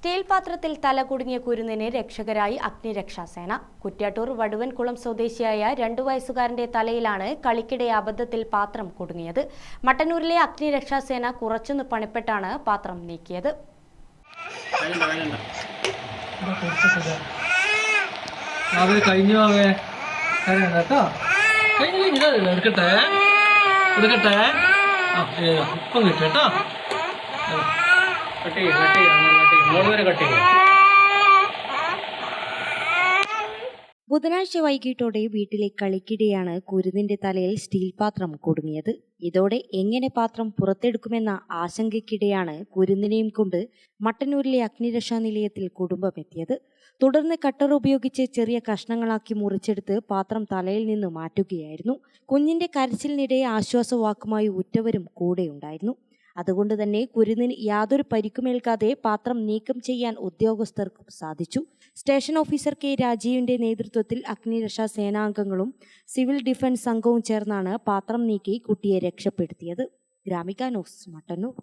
Steel പാത്രത്തിൽ തല കുടുങ്ങിയ കുരുന്നിന് രക്ഷകരായി അഗ്നിരക്ഷാസേന. കുറ്റ്യാട്ടൂർ വടുവൻകുളം സ്വദേശിയായ രണ്ടു വയസ്സുകാരന്റെ തലയിലാണ് കളിക്കിടെ അബദ്ധത്തിൽ പാത്രം കുടുങ്ങിയത്. മട്ടന്നൂരിലെ അഗ്നിരക്ഷാസേന കുറച്ചൊന്ന് പണിപ്പെട്ടാണ് പാത്രം നീക്കിയത്. എടുക്കട്ടെ. കട്ട് ബുധനാഴ്ച വൈകിട്ടോടെ വീട്ടിലെ കളിക്കിടെയാണ് കുരുന്നിന്റെ തലയിൽ സ്റ്റീൽ പാത്രം കുടുങ്ങിയത്. ഇതോടെ എങ്ങനെ പാത്രം പുറത്തെടുക്കുമെന്ന ആശങ്കയ്ക്കിടെയാണ് കുരുന്നിനെയും കൊണ്ട് മട്ടന്നൂരിലെ അഗ്നിരക്ഷാ നിലയത്തിൽ കുടുംബം എത്തിയത്. തുടർന്ന് കട്ടർ ഉപയോഗിച്ച് ചെറിയ കഷ്ണങ്ങളാക്കി മുറിച്ചെടുത്ത് പാത്രം തലയിൽ നിന്ന് മാറ്റുകയായിരുന്നു. കുഞ്ഞിന്റെ കരച്ചിലിനിടെ ആശ്വാസവാക്കുമായി ഉറ്റവരും കൂടെയുണ്ടായിരുന്നു. അതുകൊണ്ട് തന്നെ കുരുന്നിന് യാതൊരു പരിക്കുമേൽക്കാതെ പാത്രം നീക്കം ചെയ്യാൻ ഉദ്യോഗസ്ഥർക്കും സാധിച്ചു. സ്റ്റേഷൻ ഓഫീസർ കെ രാജീവിന്റെ നേതൃത്വത്തിൽ അഗ്നിരക്ഷാ സേനാംഗങ്ങളും സിവിൽ ഡിഫൻസ് സംഘവും ചേർന്നാണ് പാത്രം നീക്കി കുട്ടിയെ രക്ഷപ്പെടുത്തിയത്. ഗ്രാമിക ന്യൂസ് മട്ടന്നൂർ.